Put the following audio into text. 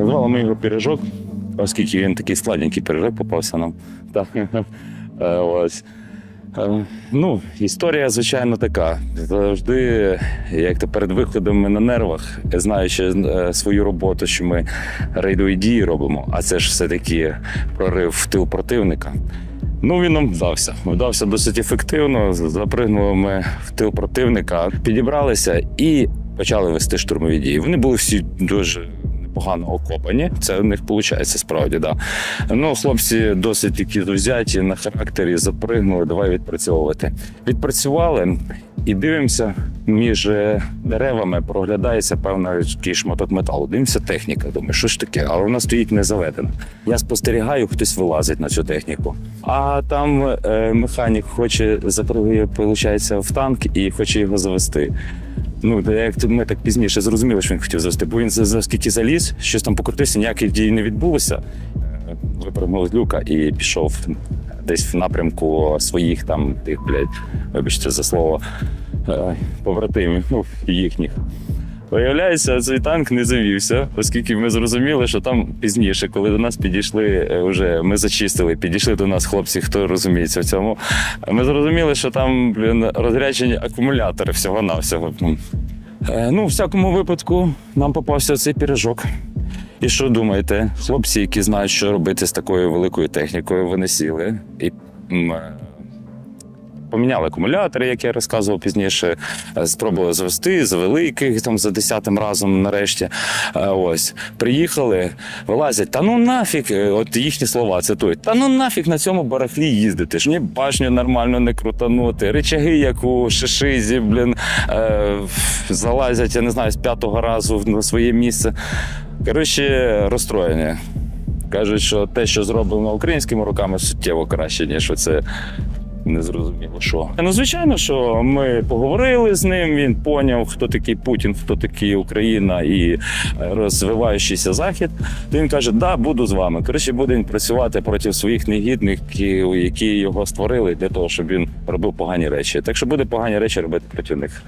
Назвали ми його пиріжок, оскільки він такий складненький пиріжок попався нам. Так. Е, Ось. Е, Ну, історія, звичайно, така. Завжди, як то перед виходами на нервах, знаючи е, свою роботу, що ми рейдові дії робимо, а це ж все-таки прорив в тил противника. Ну, він нам вдався. Вдався досить ефективно. Запригнули ми в тил противника, підібралися і почали вести штурмові дії. Вони були всі дуже непогано окопані. Це в них виходить справді. Да. Ну, хлопці досить такі взяті на характері, запригнули, давай відпрацьовувати. Відпрацювали і дивимося, між е, деревами проглядається певний шматок металу. Дивимося техніка. Думаю, що ж таке? Але вона стоїть не заведена. Я спостерігаю, хтось вилазить на цю техніку. А там е, механік хоче запригує, виходить, в танк і хоче його завести. Ну, як ми так пізніше зрозуміли, що він хотів завести, бо він за- заліз, щось там покрутився, ніяких дій не відбулося. Е, з люка і пішов десь в напрямку своїх там тих, блядь, вибачте за слово, е, побратимів, ну, їхніх. Виявляється, цей танк не завівся, оскільки ми зрозуміли, що там пізніше, коли до нас підійшли, е, вже ми зачистили, підійшли до нас хлопці, хто розуміється в цьому. Ми зрозуміли, що там блін, розряджені акумулятори всього-навсього. Е, Ну, в всякому випадку, нам попався цей піріжок. І що думаєте? Хлопці, які знають, що робити з такою великою технікою, вони сіли і е, поміняли акумулятори, як я розказував пізніше. е, Спробували завести, завели яких там за десятим разом нарешті. Е, Ось приїхали, вилазять. Та ну нафіг, е, от їхні слова цитують. Та ну нафіг на цьому барахлі їздити. ж ні башню нормально не крутанути. Речаги, як у шишизі, блін, е, залазять, я не знаю, з п'ятого разу на своє місце. Коротше, розстроєні. Кажуть, що те, що зроблено українськими руками, суттєво краще, ніж оце незрозуміло що. Ну, звичайно, що ми поговорили з ним. Він поняв, хто такий Путін, хто такий Україна і е, розвиваючийся захід. То він каже: Да, буду з вами. Коротше, будемо працювати проти своїх негідників, які його створили для того, щоб він робив погані речі. Так що буде погані речі робити проти них.